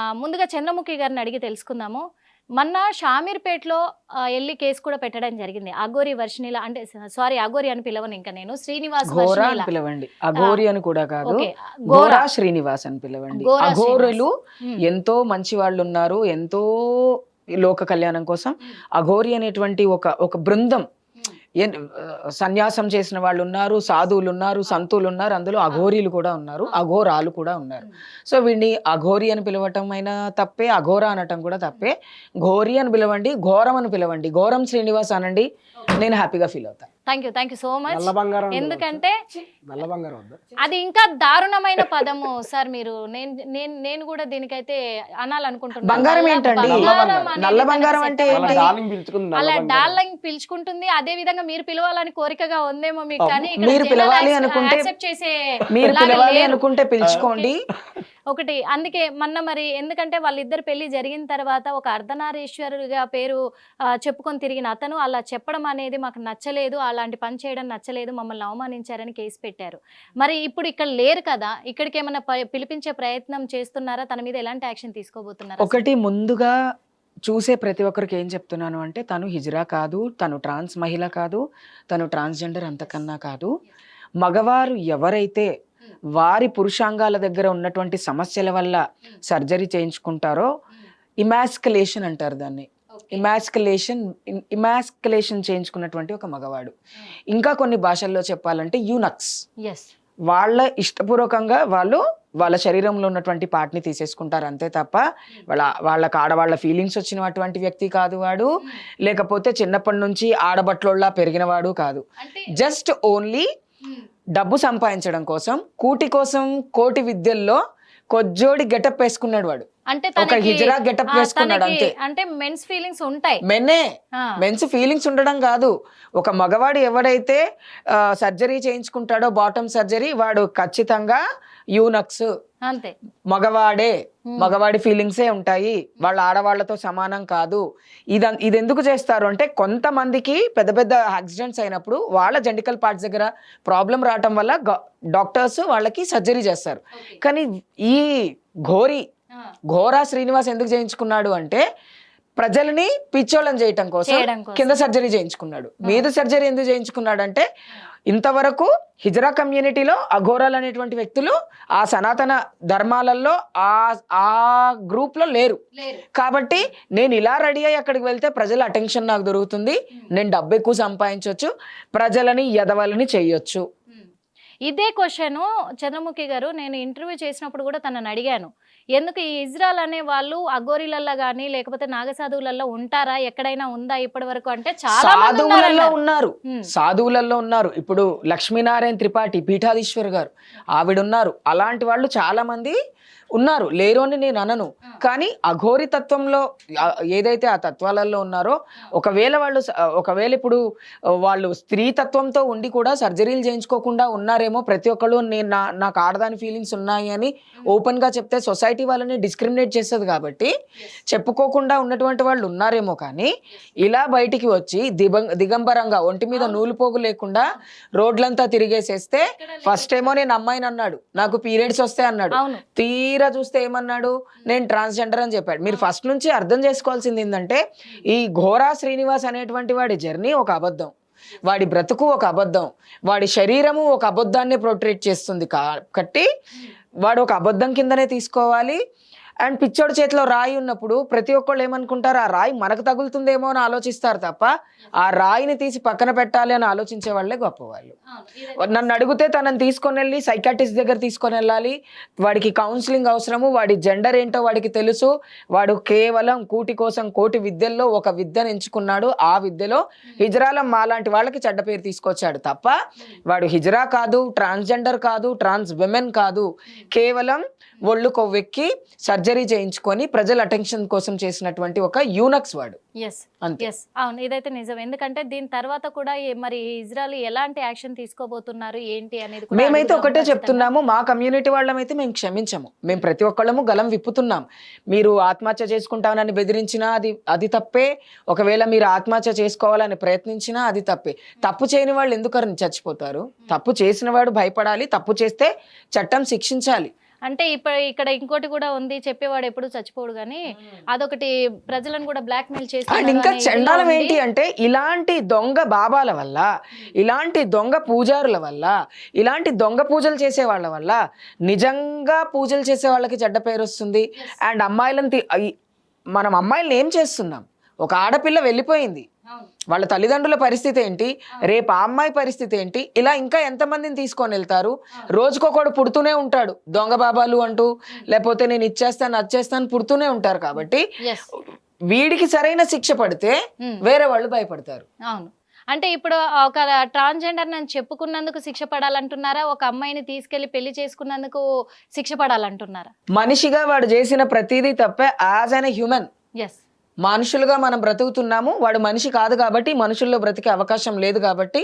ముందుగా చంద్రముఖి గారిని అడిగి తెలుసుకుందాము. మొన్న షామీర్పేటలో వెళ్ళి కేసు కూడా పెట్టడం జరిగింది. అగోరి వర్షిణిల అంటే సారీ అగోరి అని పిలవను ఇంకా నేను. శ్రీనివాస్ పిలవండి. అఘోరి అని కూడా కాదు. గోరా శ్రీనివాస్ అని పిలవండి. ఘోరా అఘోరులు. ఎంతో మంచి వాళ్ళు ఉన్నారు. ఎంతో లోక కళ్యాణం కోసం. అఘోరి అనేటువంటి ఒక ఒక బృందం సన్యాసం చేసిన వాళ్ళు ఉన్నారు సాధువులు ఉన్నారు సంతులు ఉన్నారు అందులో అఘోరీలు కూడా ఉన్నారు అఘోరాలు కూడా ఉన్నారు. సో వీడిని అఘోరి అని పిలవటం అయినా తప్పే అఘోర అనటం కూడా తప్పే. ఘోరి అని పిలవండి ఘోరం అని పిలవండి. ఘోరం శ్రీనివాస్ అనండి నేను హ్యాపీగా ఫీల్ అవుతాను thank you thank you so much? ఎందుకంటే అది ఇంకా దారుణమైన పదము సార్ మీరు నేను నేను నేను కూడా దీనికైతే అనాలనుకుంటున్నాను బంగారం ఏంటండి? బంగారం నల్ల అంటే. అలా? డార్లింగ్ పిలుచుకుంటుంది అదే విధంగా మీరు పిలవాలని కోరికగా ఉందేమో మీకు. కానీ ఇక్కడ మీరు పిలవాలి అనుకుంటే యాక్సెప్ట్ చేసే మీరు పిలవాలి. అనుకుంటే పిలుచుకోండి ఒకటి. అందుకే మొన్న మరి ఎందుకంటే వాళ్ళిద్దరు పెళ్ళి జరిగిన తర్వాత ఒక అర్ధనారీశ్వరుగా పేరు చెప్పుకొని తిరిగిన అతను అలా చెప్పడం అనేది మాకు నచ్చలేదు. అలాంటి పని చేయడం నచ్చలేదు. మమ్మల్ని అవమానించారని కేసు పెట్టారు. మరి ఇప్పుడు ఇక్కడ లేరు కదా. ఇక్కడికి ఏమైనా ప- పిలిపించే ప్రయత్నం చేస్తున్నారా? తన మీద ఎలాంటి యాక్షన్ తీసుకోబోతున్నారు ఒకటి ముందుగా చూసే ప్రతి ఒక్కరికి ఏం చెప్తున్నాను అంటే తను హిజ్రా కాదు తను ట్రాన్స్ మహిళ కాదు తను ట్రాన్స్జెండర్ అంతకన్నా కాదు. మగవారు ఎవరైతే వారి పురుషాంగాల దగ్గర ఉన్నటువంటి సమస్యల వల్ల సర్జరీ చేయించుకుంటారో ఇమాస్కలేషన్ అంటారు దాన్ని. ఇమాస్కలేషన్ ఇమాస్కలేషన్ చేయించుకున్నటువంటి ఒక మగవాడు. ఇంకా కొన్ని భాషల్లో చెప్పాలంటే యూనక్స్. వాళ్ళ ఇష్టపూర్వకంగా వాళ్ళు వాళ్ళ శరీరంలో ఉన్నటువంటి పార్ట్ని తీసేసుకుంటారు అంతే తప్ప వాళ్ళ వాళ్ళకి ఆడవాళ్ళ ఫీలింగ్స్ వచ్చినటువంటి వ్యక్తి కాదు వాడు. లేకపోతే చిన్నప్పటి నుంచి ఆడబట్లోళ్ళ పెరిగినవాడు కాదు. జస్ట్ ఓన్లీ డబ్బు సంపాదించడం కోసం కూటి కోసం కోటి విద్యల్లో కొజ్జోడి గెటప్ వేసుకున్నాడు వాడు. అంటే ఒక హిజరా గెటప్ వేసుకున్నాడు అంతే. అంటే మెన్స్ ఫీలింగ్స్ ఉంటాయి. మెన్నే. మెన్స్ ఫీలింగ్స్ ఉండడం కాదు. ఒక మగవాడు ఎవడైతే సర్జరీ చేయించుకుంటాడో బాటమ్ సర్జరీ వాడు ఖచ్చితంగా యూనక్స్. అంతే. మగవాడే. మగవాడి ఫీలింగ్సే ఉంటాయి. వాళ్ళ ఆడవాళ్ళతో సమానం కాదు. ఇది ఇది ఎందుకు చేస్తారు అంటే కొంతమందికి పెద్ద పెద్ద యాక్సిడెంట్స్ అయినప్పుడు వాళ్ళ జెండికల్ పార్ట్స్ దగ్గర ప్రాబ్లం రావటం వల్ల డాక్టర్స్ వాళ్ళకి సర్జరీ చేస్తారు. కానీ ఈ ఘోరి ఘోరా శ్రీనివాస్ ఎందుకు చేయించుకున్నాడు అంటే ప్రజల్ని పిచ్చోళ్ళని చేయటం కోసం. కింద సర్జరీ చేయించుకున్నాడు. మీద సర్జరీ ఎందుకు చేయించుకున్నాడు అంటే ఇంతవరకు హిజరా కమ్యూనిటీలో అఘోరాలు అనేటువంటి వ్యక్తులు ఆ సనాతన ధర్మాలలో ఆ ఆ గ్రూప్లో లేరు. కాబట్టి నేను ఇలా రెడీ అయ్యి అక్కడికి వెళ్తే ప్రజల అటెన్షన్ నాకు దొరుకుతుంది. నేను డబ్బు ఎక్కువ సంపాదించవచ్చు ప్రజలని ఎదవలని చేయొచ్చు. ఇదే క్వశ్చన్ చంద్రముఖి గారు నేను ఇంటర్వ్యూ చేసినప్పుడు కూడా తనని అడిగాను. ఎందుకు ఈ ఇజ్రాయల్ అనే వాళ్ళు అగోరిలల్లో కానీ లేకపోతే నాగసాధువులలో ఉంటారా? ఎక్కడైనా ఉందా ఇప్పటి వరకు? అంటే చాలా సాధువులలో. ఉన్నారు. సాధువులలో ఉన్నారు. ఇప్పుడు లక్ష్మీనారాయణ త్రిపాఠి పీఠాధీశ్వర్ గారు. ఆవిడ ఉన్నారు అలాంటి వాళ్ళు చాలా మంది ఉన్నారు లేరు అని నేను అనను. కానీ అఘోరి తత్వంలో ఏదైతే ఆ తత్వాలలో ఉన్నారో ఒకవేళ వాళ్ళు ఒకవేళ ఇప్పుడు వాళ్ళు స్త్రీ తత్వంతో ఉండి కూడా సర్జరీలు చేయించుకోకుండా ఉన్నారేమో ప్రతి ఒక్కళ్ళు నేను నా నాకు ఆడదాని ఫీలింగ్స్ ఉన్నాయి అని ఓపెన్గా చెప్తే సొసైటీ వాళ్ళని డిస్క్రిమినేట్ చేస్తుంది కాబట్టి చెప్పుకోకుండా ఉన్నటువంటి వాళ్ళు ఉన్నారేమో కానీ ఇలా బయటికి వచ్చి దిగం దిగంబరంగా ఒంటి మీద నూలు పోగు లేకుండా రోడ్లంతా తిరిగేసేస్తే ఫస్ట్ ఏమో నేను అమ్మాయిని అన్నాడు. నాకు పీరియడ్స్ వస్తాయి అన్నాడు. అవును. తీరా చూస్తే ఏమన్నాడు? నేను ట్రాన్స్జెండర్ అని చెప్పాడు. మీరు ఫస్ట్ నుంచి అర్థం చేసుకోవాల్సింది ఏంటంటే ఈ ఘోరా శ్రీనివాస్ అనేటువంటి వాడి జర్నీ ఒక అబద్ధం. వాడి బ్రతుకు ఒక అబద్ధం. వాడి శరీరము ఒక అబద్ధాన్ని ప్రొట్రేట్ చేస్తుంది కాబట్టి వాడు ఒక అబద్ధం కిందనే తీసుకోవాలి. అండ్ పిచ్చోడి చేతిలో రాయి ఉన్నప్పుడు ప్రతి ఒక్కళ్ళు ఏమనుకుంటారు ఆ రాయి మనకు తగులుతుందేమో అని ఆలోచిస్తారు తప్ప ఆ రాయిని తీసి పక్కన పెట్టాలి అని ఆలోచించే వాళ్ళే గొప్పవాళ్ళు. నన్ను అడిగితే తనని తీసుకొని వెళ్ళి సైకాటిస్ట్ దగ్గర తీసుకొని వెళ్ళాలి. వాడికి కౌన్సిలింగ్ అవసరము వాడి జెండర్ ఏంటో వాడికి తెలుసు. వాడు కేవలం కూటి కోసం కోటి విద్యల్లో ఒక విద్యను ఎంచుకున్నాడు. ఆ విద్యలో హిజ్రాల మాలాంటి వాళ్ళకి చెడ్డ పేరు తీసుకొచ్చాడు తప్ప వాడు హిజ్రా కాదు ట్రాన్స్జెండర్ కాదు ట్రాన్స్ విమెన్ కాదు. కేవలం ఒళ్ళు కొవ్వెక్కి సర్జరీ చేయించుకొని ప్రజల అటెన్షన్ కోసం చేసినటువంటి ఒక యూనక్స్ వాడు. ఎస్ అంతే. ఎస్ అవును ఇదైతే నిజం. ఎందుకంటే దీని తర్వాత కూడా మరి ఇజ్రాయల్ ఎలాంటి యాక్షన్ తీసుకోబోతున్నారు ఏంటి అనేది మేమైతే ఒకటే. చెప్తున్నాము మా కమ్యూనిటీ వాళ్ళమైతే మేము క్షమించము. మేము ప్రతి ఒక్కళ్ళము గలం విప్పుతున్నాం. మీరు ఆత్మహత్య చేసుకుంటామని బెదిరించినా అది అది తప్పే. ఒకవేళ మీరు ఆత్మహత్య చేసుకోవాలని ప్రయత్నించినా అది తప్పే. తప్పు చేయని వాళ్ళు ఎందుకు చచ్చిపోతారు? తప్పు చేసిన వాడు భయపడాలి తప్పు చేస్తే చట్టం శిక్షించాలి. అంటే ఇప్పుడు ఇక్కడ ఇంకోటి కూడా ఉంది చెప్పేవాడు ఎప్పుడు చచ్చిపోడు కానీ అదొకటి ప్రజలను కూడా బ్లాక్ మెయిల్ చేసి అండ్ ఇంకా చండాలం ఏంటి అంటే ఇలాంటి దొంగ బాబాల వల్ల ఇలాంటి దొంగ పూజారుల వల్ల ఇలాంటి దొంగ పూజలు చేసే వాళ్ళ వల్ల నిజంగా పూజలు చేసే వాళ్ళకి చెడ్డ పేరు వస్తుంది అండ్ అమ్మాయిలను మనం అమ్మాయిలను ఏం చేస్తున్నాం? ఒక ఆడపిల్ల వెళ్ళిపోయింది. వాళ్ళ తల్లిదండ్రుల పరిస్థితి ఏంటి? రేపు ఆ అమ్మాయి పరిస్థితి ఏంటి? ఇలా ఇంకా ఎంతమందిని తీసుకొని వెళ్తారు? రోజుకొకడు పుడుతూనే ఉంటాడు. దొంగ బాబాలు అంటూ లేకపోతే నేను ఇచ్చేస్తాను వచ్చేస్తాను పుడుతూనే ఉంటారు కాబట్టి వీడికి సరైన శిక్ష పడితే వేరే వాళ్ళు భయపడతారు. అవును. అంటే ఇప్పుడు ఒక ట్రాన్స్జెండర్ నన్ను చెప్పుకున్నందుకు శిక్ష పడాలంటున్నారా? ఒక అమ్మాయిని తీసుకెళ్ళి పెళ్ళి చేసుకున్నందుకు శిక్ష పడాలంటున్నారా? మనిషిగా వాడు చేసిన ప్రతిదీ తప్పే యాజ్ అన్ హ్యూమన్. ఎస్ మనుషులుగా మనం బ్రతుకుతున్నాము వాడు మనిషి కాదు కాబట్టి మనుషుల్లో బ్రతికే అవకాశం లేదు కాబట్టి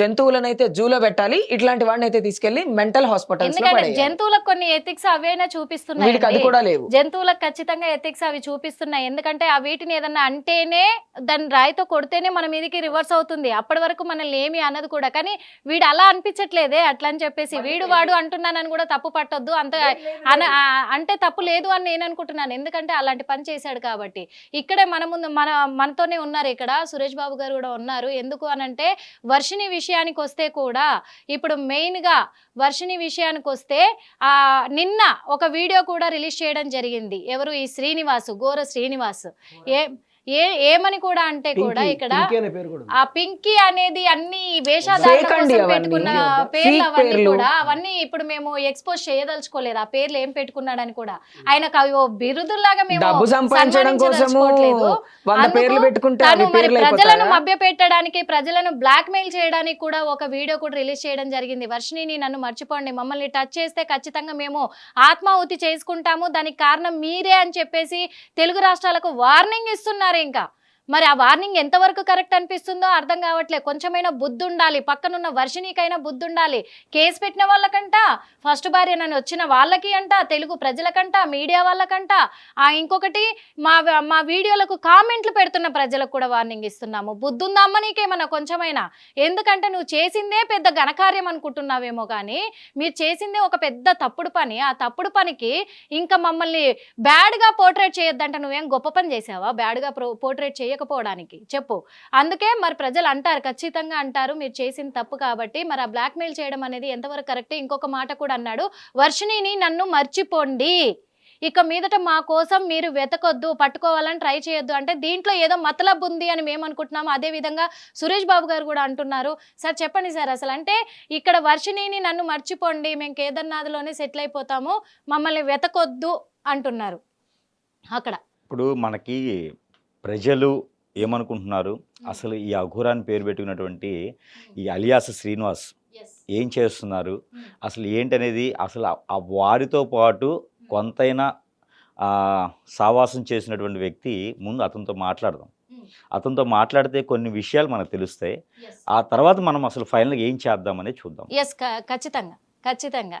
జంతువులనైతే జూలో పెట్టాలి ఇట్లాంటి వాడిని అయితే తీసుకెళ్ళి మెంటల్ హాస్పిటల్స్లో ఎందుకంటే పడేయాలి. జంతువులకు కొన్ని ఎథిక్స్ అవైనా చూపిస్తున్నాయి వీడికి అది కూడా లేవు. జంతువులకు ఖచ్చితంగా ఎథిక్స్ అవి చూపిస్తున్నాయి. ఎందుకంటే ఆ వీటిని ఏదన్నా అంటేనే దాన్ని రాయితో కొడితేనే మన మీదకి రివర్స్ అవుతుంది. అప్పటి వరకు మనల్ని ఏమి అన్నది కూడా. కానీ వీడు అలా అనిపించట్లేదే అట్లా అని చెప్పేసి వీడు వాడు అంటున్నానని కూడా తప్పు పట్టొద్దు. అంత అంటే తప్పు లేదు అని నేను అనుకుంటున్నాను. ఎందుకంటే అలాంటి పని చేశాడు కాబట్టి. ఇక్కడే మన ముందు మన మనతోనే ఉన్నారు ఇక్కడ. సురేష్ బాబు గారు కూడా ఉన్నారు. ఎందుకు అనంటే వర్షిణి విషయానికి వస్తే కూడా ఇప్పుడు మెయిన్గా వర్షిణి విషయానికి వస్తే ఆ నిన్న ఒక వీడియో కూడా రిలీజ్ చేయడం జరిగింది. ఎవరు? ఈ శ్రీనివాస్ గోర శ్రీనివాస్. ఏ ఏ ఏమని కూడా అంటే కూడా ఇక్కడ. ఆ పింకీ అనేది అన్ని వేషాధారణ కోసం. పెట్టుకున్న పేర్లు అవన్నీ. కూడా అవన్నీ ఇప్పుడు మేము ఎక్స్పోజ్ చేయదలుచుకోలేదు ఆ పేర్లు ఏం పెట్టుకున్నాడని కూడా ఆయనకు అవి ఓ బిరుదులాగా మేము తను మరి ప్రజలను? మభ్య పెట్టడానికి ప్రజలను బ్లాక్ మెయిల్ చేయడానికి కూడా ఒక వీడియో కూడా రిలీజ్ చేయడం జరిగింది వర్షిని నన్ను మర్చిపోండి మమ్మల్ని టచ్ చేస్తే ఖచ్చితంగా మేము ఆత్మాహుతి చేసుకుంటాము దానికి కారణం మీరే అని చెప్పేసి తెలుగు రాష్ట్రాలకు వార్నింగ్ ఇస్తున్నారు ఇంకా. మరి ఆ వార్నింగ్ ఎంతవరకు కరెక్ట్ అనిపిస్తుందో అర్థం కావట్లేదు కొంచెమైనా బుద్ధి ఉండాలి పక్కనున్న వర్షినికైనా బుద్ధి ఉండాలి కేసు పెట్టిన వాళ్ళకంట ఫస్ట్ భార్య నన్ను వచ్చిన వాళ్ళకి అంట తెలుగు ప్రజలకంట మీడియా వాళ్ళకంట. ఆ ఇంకొకటి మా మా వీడియోలకు కామెంట్లు పెడుతున్న ప్రజలకు కూడా వార్నింగ్ ఇస్తున్నాము. బుద్ధి ఉందమ్మ నీకేమన్నా కొంచెమైనా? ఎందుకంటే నువ్వు చేసిందే పెద్ద ఘనకార్యం అనుకుంటున్నావేమో కానీ మీరు చేసిందే ఒక పెద్ద తప్పుడు పని. ఆ తప్పుడు పనికి ఇంకా మమ్మల్ని బ్యాడ్గా పోర్ట్రేట్ చేయొద్దంట. నువ్వేం గొప్ప పని చేసావా? బ్యాడ్గా పోర్ట్రేట్ చేయకపోవడానికి. చెప్పు. అందుకే మరి ప్రజలు అంటారు ఖచ్చితంగా అంటారు మీరు చేసిన తప్పు కాబట్టి మరి ఆ బ్లాక్మెయిల్ చేయడం అనేది ఎంతవరకు కరెక్ట్? ఇంకొక మాట కూడా అన్నాడు వర్షిణిని నన్ను మర్చిపోండి. ఇక మీదట మా కోసం మీరు వెతకొద్దు పట్టుకోవాలని ట్రై చేయొద్దు. అంటే దీంట్లో ఏదో మతలబ్ ఉంది అని మేము అనుకుంటున్నాము. అదే విధంగా సురేష్ బాబు గారు కూడా అంటున్నారు. సార్ చెప్పండి సార్ అసలు. అంటే ఇక్కడ వర్షిణిని నన్ను మర్చిపోండి మేము కేదార్నాథ్లోనే సెటిల్ అయిపోతాము మమ్మల్ని వెతకొద్దు అంటున్నారు. అక్కడ. ఇప్పుడు మనకి ప్రజలు ఏమనుకుంటున్నారు? అసలు ఈ అఘోరాన్ని పేరు పెట్టుకున్నటువంటి ఈ అలియాస్ శ్రీనివాస్ ఏం చేస్తున్నారు? అసలు ఏంటనేది అసలు ఆ- వారితో పాటు కొంతైనా సావాసం చేసినటువంటి వ్యక్తి ముందు అతనితో మాట్లాడదాం. అతనితో మాట్లాడితే కొన్ని విషయాలు మనకు తెలుస్తాయి. ఆ తర్వాత మనం అసలు ఫైనల్గా ఏం చేద్దామని చూద్దాం. ఎస్ ఖచ్చితంగా ఖచ్చితంగా.